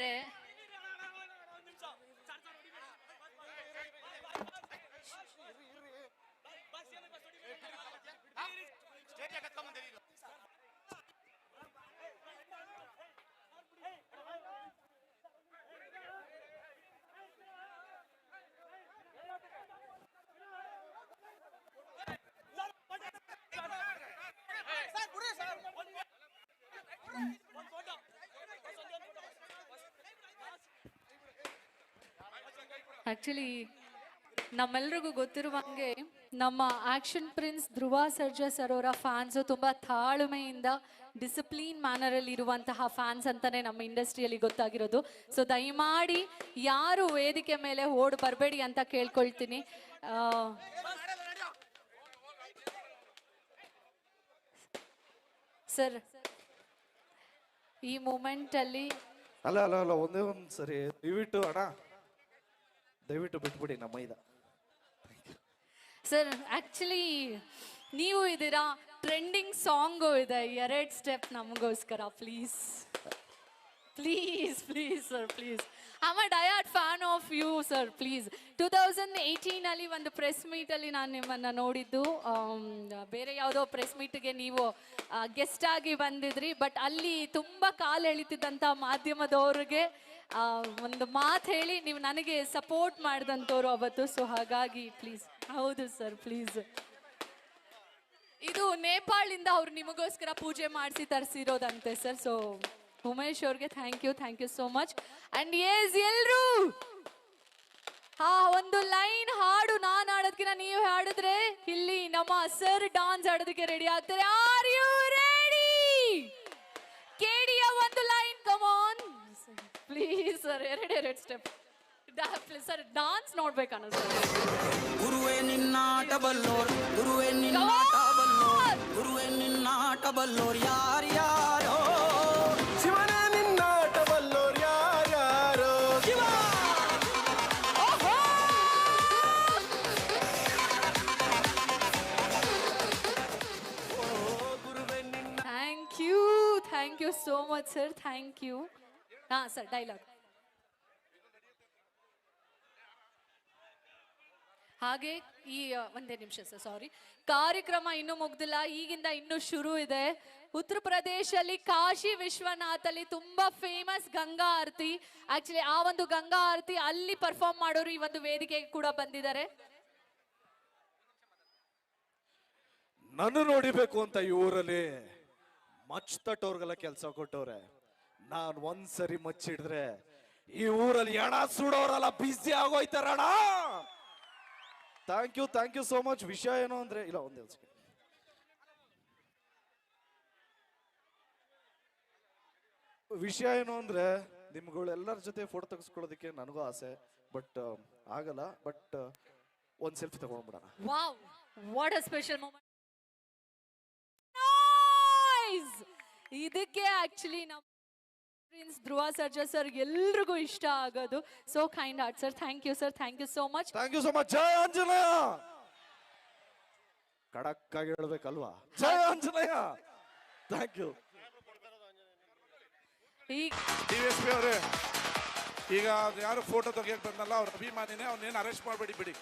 ಇದ್ದಾರೆ ಆಕ್ಚುಲಿ ನಮ್ಮೆಲ್ರಿಗೂ ಗೊತ್ತಿರುವಂಗೆ ನಮ್ಮ action prince Dhruva Sarja sir ಅವರ ಫ್ಯಾನ್ಸು ತುಂಬ ತಾಳ್ಮೆಯಿಂದ ಡಿಸಿಪ್ಲೀನ್ ಮ್ಯಾನರಲ್ಲಿ ಇರುವಂತಹ ಫ್ಯಾನ್ಸ್ ಅಂತಾನೆ ನಮ್ಮ ಇಂಡಸ್ಟ್ರಿಯಲ್ಲಿ ಗೊತ್ತಾಗಿರೋದು. ಸೊ ದಯಮಾಡಿ ಯಾರು ವೇದಿಕೆ ಮೇಲೆ ಓಡ್ ಬರಬೇಡಿ ಅಂತ ಕೇಳ್ಕೊಳ್ತೀನಿ. ಸರ್ ಈ ಮೂಮೆಂಟಲ್ಲಿ ಅಲ್ಲ ಅಲ್ಲ ಅಲ್ಲ, ಒಂದೇ ಒಂದು ಸರಿ, ದಯವಿಟ್ಟು ಅಣ್ಣ. ದಯವಿಟ್ಟು ಬಿಟ್ಬಿಡಿ ನಮ್ಮ ಮೈದ. ಸರ್ ಆಕ್ಚುಲಿ ನೀವು ಇದ್ದೀರಾ ಟ್ರೆಂಡಿಂಗ್ ಸಾಂಗು ಇದೆ ಎರಡು ಸ್ಟೆಪ್ ನಮಗೋಸ್ಕರ please please please sir please I'm a ಡಯಾಟ್ fan of you sir please two thousand ಏಯ್ಟೀನಲ್ಲಿ ಒಂದು ಪ್ರೆಸ್ ಮೀಟಲ್ಲಿ ನಾನು ನಿಮ್ಮನ್ನು ನೋಡಿದ್ದು. ಬೇರೆ ಯಾವುದೋ ಪ್ರೆಸ್ ಮೀಟ್ಗೆ ನೀವು ಗೆಸ್ಟ್ ಆಗಿ ಬಂದಿದ್ರಿ ಬಟ್ ಅಲ್ಲಿ ತುಂಬ ಕಾಲು ಎಳಿತಿದ್ದಂಥ ಮಾಧ್ಯಮದವ್ರಿಗೆ ಒಂದು ಮಾತು ಹೇಳಿ ನೀವು ನನಗೆ ಸಪೋರ್ಟ್ ಮಾಡಿದಂಥವ್ರು ಅವತ್ತು ಸೊ ಹಾಗಾಗಿ ಪ್ಲೀಸ್ ಹೌದು ಸರ್ ಪ್ಲೀಸ್ ಇದು ನೇಪಾಳಿಂದ ಅವ್ರು ನಿಮಗೋಸ್ಕರ ಪೂಜೆ ಮಾಡಿಸಿ ತರಿಸಿರೋದಂತೆ ಸರ್ ಸೊ ಉಮೇಶ್ ಅವ್ರಿಗೆ thank you thank you so much and yes ಎಲ್ರು! ಹಾ ಒಂದು ಲೈನ್ ಹಾಡು ನಾನು ಹಾಡೋದಕ್ಕಿಂತ ನೀವು ಹಾಡಿದ್ರೆ ಇಲ್ಲಿ ನಮ್ಮ ಸರ್ ಡಾನ್ಸ್ ಆಡೋದಕ್ಕೆ ರೆಡಿ ಆಗ್ತಾರೆ. ಆರ್ ಯು ರೆಡಿ ಕೇಡಿಯ ಒಂದು ಲೈನ್ ಕಮಾನ್ ಪ್ಲೀಸ್ ಸರ್ ಎರಡು ಎರಡು ಸ್ಟೆಪ್ ಸರ್ ಡಾನ್ಸ್ ನೋಡ್ಬೇಕು ಅನ್ನಿಸ್ತದೆ ಗುರುವೆ ನಿನ್ನಾಟ ಬಲ್ಲೋರ್ ಗುರುವೆ ನಿನ್ನಾಟ ಬಲ್ಲೋರ್ ಗುರುವೆ ನಿನ್ನಾಟ ಬಲ್ಲೋರ್ ಯಾರ್ಯಾರೋ thank you so much sir thank you ಹಾಂ ಸರ್ ಡೈಲಾಗ್ ಹಾಗೆ ಈ ಒಂದೇ ನಿಮಿಷ ಸರ್ ಸಾರಿ ಕಾರ್ಯಕ್ರಮ ಇನ್ನೂ ಮುಗ್ದಿಲ್ಲ. ಈಗಿಂದ ಇನ್ನೂ ಶುರು ಇದೆ. ಉತ್ತರ ಪ್ರದೇಶಲ್ಲಿ ಕಾಶಿ ವಿಶ್ವನಾಥಲ್ಲಿ ತುಂಬಾ ಫೇಮಸ್ ಗಂಗಾ ಆರತಿ. ಆಕ್ಚುಲಿ ಆ ಒಂದು ಗಂಗಾ ಆರತಿ ಅಲ್ಲಿ ಪರ್ಫಾರ್ಮ್ ಮಾಡೋರು ಈ ಒಂದು ವೇದಿಕೆಗೆ ಕೂಡ ಬಂದಿದ್ದಾರೆ. ನಾನು ನೋಡಿಬೇಕು ಅಂತ ಈ ಊರಲ್ಲಿ. ಮಚ್ ತಟ್ಟವ್ರಿಗೆಲ್ಲ ಕೆಲಸ ಕೊಟ್ಟವ್ರೆ. ನಾನ್ ಒಂದ್ಸರಿ ಮಚ್ಚಿಡಿದ್ರೆ ಈ ಊರಲ್ಲಿ ಎಣ ಸುಡೋರೆಲ್ಲ ಬಿಸಿ ಆಗೋಯ್ತಾರಣ thank you thank you so much ವಿಷಯ ಏನು ಅಂದ್ರೆ, ಇಲ್ಲ, ಒಂದೇ. ವಿಷಯ ಏನು ಅಂದ್ರೆ, ನಿಮ್ಗಳೆಲ್ಲರ ಜೊತೆ ಫೋಟೋ ತೆಗೆಸ್ಕೊಳ್ಳೋದಕ್ಕೆ ನನಗೂ ಆಸೆ ಬಟ್ ಆಗಲ್ಲ ಬಟ್ ಒಂದ್ ಸೆಲ್ಫಿ ತಗೊಂಡ್ಬಿಡೋಣ. ವಾಟ್ ಸ್ಪೆಷಲ್ ಇದಕ್ಕೆ ಆಕ್ಚುಲಿ ನಮ್ಮ ಪ್ರಿನ್ಸ್ ಧ್ರುವ ಸರ್ಜಾ ಸರ್ ಎಲ್ರಿಗೂ ಇಷ್ಟ ಆಗೋದು. So kind heart sir thank you sir thank you so much thank you so much ಜಯ ಆಂಜನೇಯ! ಖಡಕ್ ಆಗಿ ಹೇಳ್ಬೇಕಲ್ವಾ? ಜಯ ಆಂಜನೇಯ! ಥ್ಯಾಂಕ್ ಯು ಈಗ ಡಿ ಎಸ್ ಪಿ ಅವರೇ ಈಗ ಯಾರು ಫೋಟೋ ತೆಗಿಯಕ್ಕೆ ಬಂದಲ್ಲ ಅವ್ರ ಅಭಿಮಾನಿನೇ ಅವ್ನೇನು ಅರೆಸ್ಟ್ ಮಾಡಬೇಡಿ ಬಿಡಿ.